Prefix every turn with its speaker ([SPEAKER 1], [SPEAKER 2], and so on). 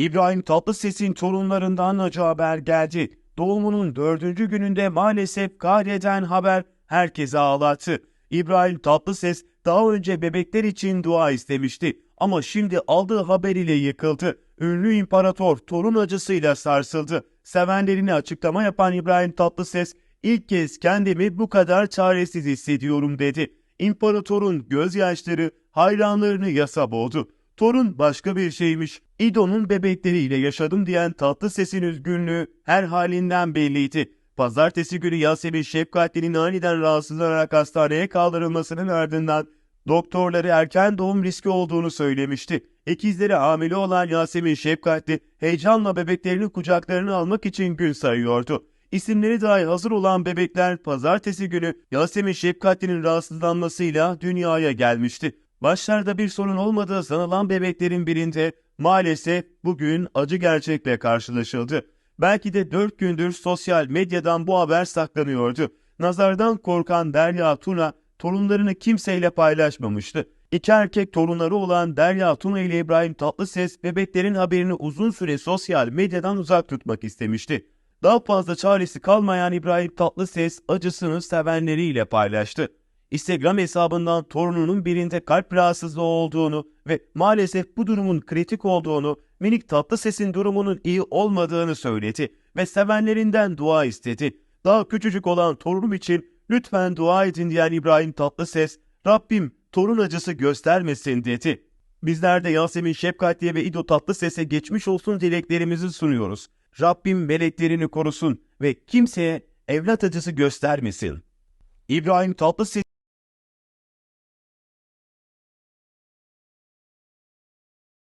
[SPEAKER 1] İbrahim Tatlıses'in torunlarından acı haber geldi. Doğumunun dördüncü gününde maalesef kahreden haber herkese ağlattı. İbrahim Tatlıses daha önce bebekler için dua istemişti ama şimdi aldığı haber ile yıkıldı. Ünlü imparator torun acısıyla sarsıldı. Sevenlerine açıklama yapan İbrahim Tatlıses ilk kez kendimi bu kadar çaresiz hissediyorum dedi. İmparatorun gözyaşları hayranlarını yasa boğdu. Torun başka bir şeymiş. İdo'nun bebekleriyle yaşadım diyen tatlı sesin üzgünlüğü her halinden belliydi. Pazartesi günü Yasemin Şefkatli'nin aniden rahatsızlanarak hastaneye kaldırılmasının ardından doktorları erken doğum riski olduğunu söylemişti. İkizleri hamile olan Yasemin Şefkatli heyecanla bebeklerini kucaklarına almak için gün sayıyordu. İsimleri dahi hazır olan bebekler pazartesi günü Yasemin Şefkatli'nin rahatsızlanmasıyla dünyaya gelmişti. Başlarda bir sorun olmadığı sanılan bebeklerin birinde maalesef bugün acı gerçekle karşılaşıldı. Belki de 4 gündür sosyal medyadan bu haber saklanıyordu. Nazardan korkan Derya Tuna torunlarını kimseyle paylaşmamıştı. İki erkek torunları olan Derya Tuna ile İbrahim Tatlıses bebeklerin haberini uzun süre sosyal medyadan uzak tutmak istemişti. Daha fazla çaresi kalmayan İbrahim Tatlıses acısını sevenleriyle paylaştı. Instagram hesabından torununun birinde kalp rahatsızlığı olduğunu ve maalesef bu durumun kritik olduğunu, minik tatlı sesin durumunun iyi olmadığını söyledi ve sevenlerinden dua istedi. Daha küçücük olan torunum için lütfen dua edin diyen İbrahim Tatlıses, Rabbim torun acısı göstermesin dedi. Bizler de Yasemin Şefkatli'ye ve İdo Tatlıses'e geçmiş olsun dileklerimizi sunuyoruz. Rabbim meleklerini korusun ve kimseye evlat acısı göstermesin. İbrahim Tatlıses